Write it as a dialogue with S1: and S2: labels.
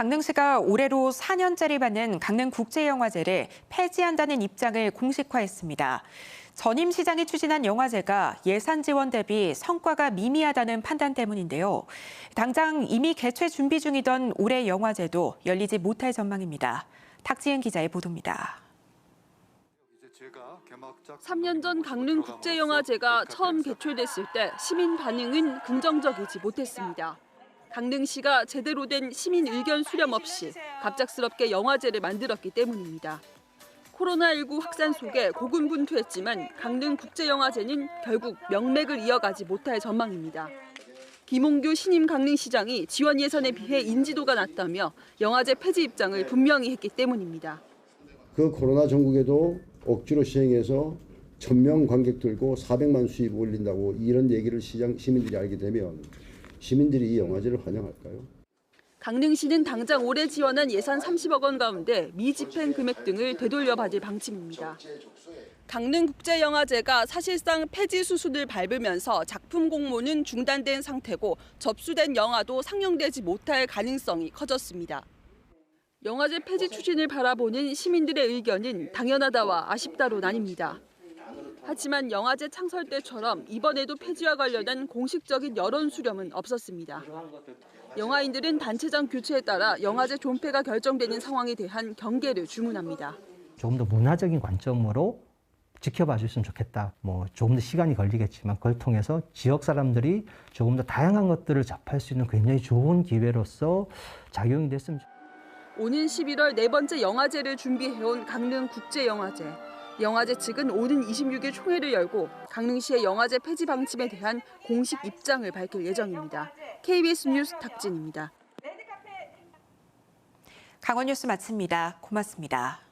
S1: 강릉시가 올해로 4년째를 받는 강릉국제영화제를 폐지한다는 입장을 공식화했습니다. 전임 시장이 추진한 영화제가 예산 지원 대비 성과가 미미하다는 판단 때문인데요. 당장 이미 개최 준비 중이던 올해 영화제도 열리지 못할 전망입니다. 탁지은 기자의 보도입니다.
S2: 3년 전 강릉 국제영화제가 처음 개최됐을 때 시민 반응은 긍정적이지 못했습니다. 강릉시가 제대로 된 시민 의견 수렴 없이 갑작스럽게 영화제를 만들었기 때문입니다. 코로나19 확산 속에 고군분투했지만 강릉 국제영화제는 결국 명맥을 이어가지 못할 전망입니다. 김홍규 신임 강릉시장이 지원 예산에 비해 인지도가 낮다며 영화제 폐지 입장을 분명히 했기 때문입니다.
S3: 그 코로나 전국에도 억지로 시행해서 천명 관객 들고 400만 수입 올린다고 이런 얘기를 시장 시민들이 알게 되면 시민들이 이 영화제를 환영할까요?
S2: 강릉시는 당장 올해 지원한 예산 30억 원 가운데 미집행 금액 등을 되돌려 받을 방침입니다. 강릉국제영화제가 사실상 폐지 수순을 밟으면서 작품 공모는 중단된 상태고 접수된 영화도 상영되지 못할 가능성이 커졌습니다. 영화제 폐지 추진을 바라보는 시민들의 의견은 당연하다와 아쉽다로 나뉩니다. 하지만 영화제 창설 때처럼 이번에도 폐지와 관련한 공식적인 여론 수렴은 없었습니다. 영화인들은 단체장 교체에 따라 영화제 존폐가 결정되는 상황에 대한 경계를 주문합니다.
S4: 조금 더 문화적인 관점으로 지켜봐 줬으면 좋겠다. 뭐 조금 더 시간이 걸리겠지만 그걸 통해서 지역 사람들이 조금 더 다양한 것들을 접할 수 있는 굉장히 좋은 기회로서 작용이 됐으면 좋겠다.
S2: 오는 11월 네 번째 영화제를 준비해온 강릉 국제영화제. 영화제 측은 오는 26일 총회를 열고 강릉시의 영화제 폐지 방침에 대한 공식 입장을 밝힐 예정입니다. KBS 뉴스 탁진입니다.
S1: 강원 뉴스 마칩니다. 고맙습니다.